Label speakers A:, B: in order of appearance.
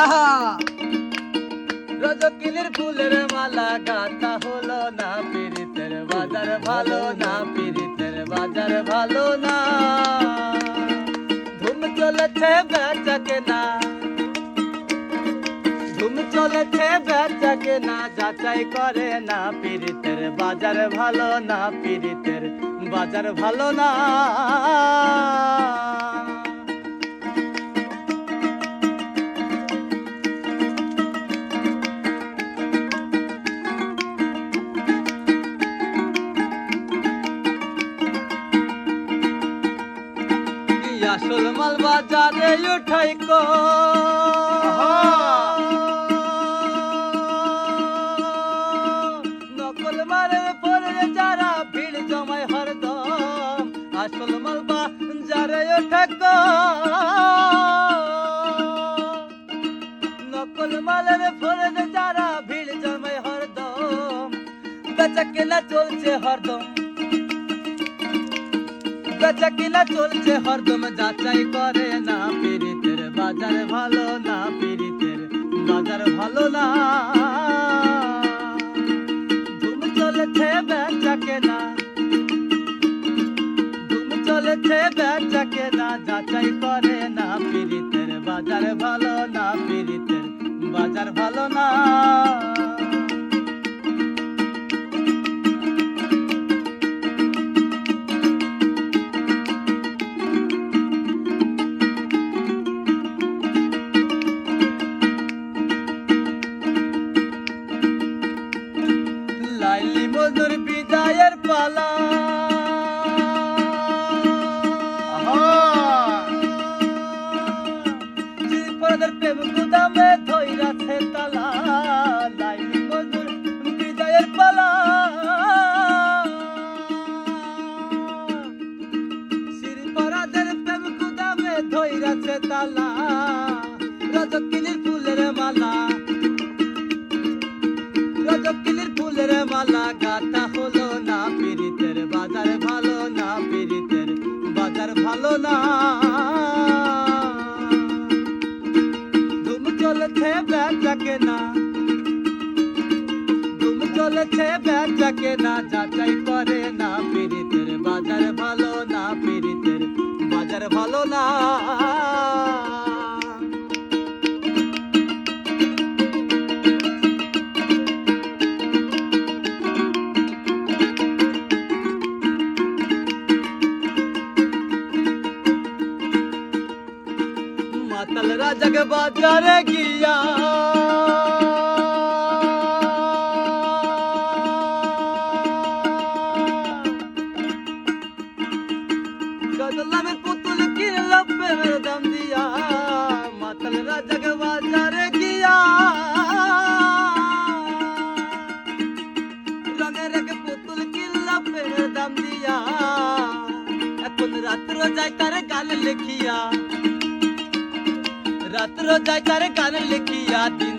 A: আহা।
B: রজকিনীর ফুলের মালা গাথা হলো না, পীড়িতের বাজার ভালো না, পীড়িতের বাজার ভালো না। ধুম চলেছে বেচাকে না ধুম চলেছে বেচাকে না যাচাই করে না, পীড়িতের বাজার ভালো না, পীড়িতের বাজার ভালো না। আসল মাল বাজারে উঠাই কো। নকল মালের পরে যারা ভিড় জমায় হরদম আসল মাল বাজারে উঠাই কো। নকল মালের পরে যারা ভিড় জমায় হরদম বেচা কেনা চলছে হরদম বেচা কিনা চলছে, হরদম যাচাই করে। না, পীড়িতের বাজার ভালো, না, পীড়িতের বাজার ভালো না। ধুম চলেছে বেচা কেনা। ধুম চলেছে বেচা কেনা, যাচাই করে। না, পীড়িতের বাজার ভালো, না, পীড়িতের বাজার ভালো না। মজুর বিদায়ের পালা। শ্রীপদের প্রেম গুদামে ধৈরাছে তালা লাইলি মজুর বিদায়ের পালা। গুদামে ধৈরাছে তালা রজকিনীর ফুলের গাতা হলো না পীড়িতের বাজার ভালো না পীড়িতের বাজার ভালো না ধুম চলেছে না ধুম চলেছে না যাচাই করে না পীড়িতের মাতালরা জগ বাজারে গিয়া। গদলামের পুতুল কিনলাম প্রেমের দাম দিয়া মাতালরা জগ বাজারে গিয়া। রঙের এক পুতুল কিনলাম প্রেমের দাম দিয়া, এখন রাত্র যায় তার গাল লিখিয়া। রাত্র যায় তার গান লিখিয়া দিন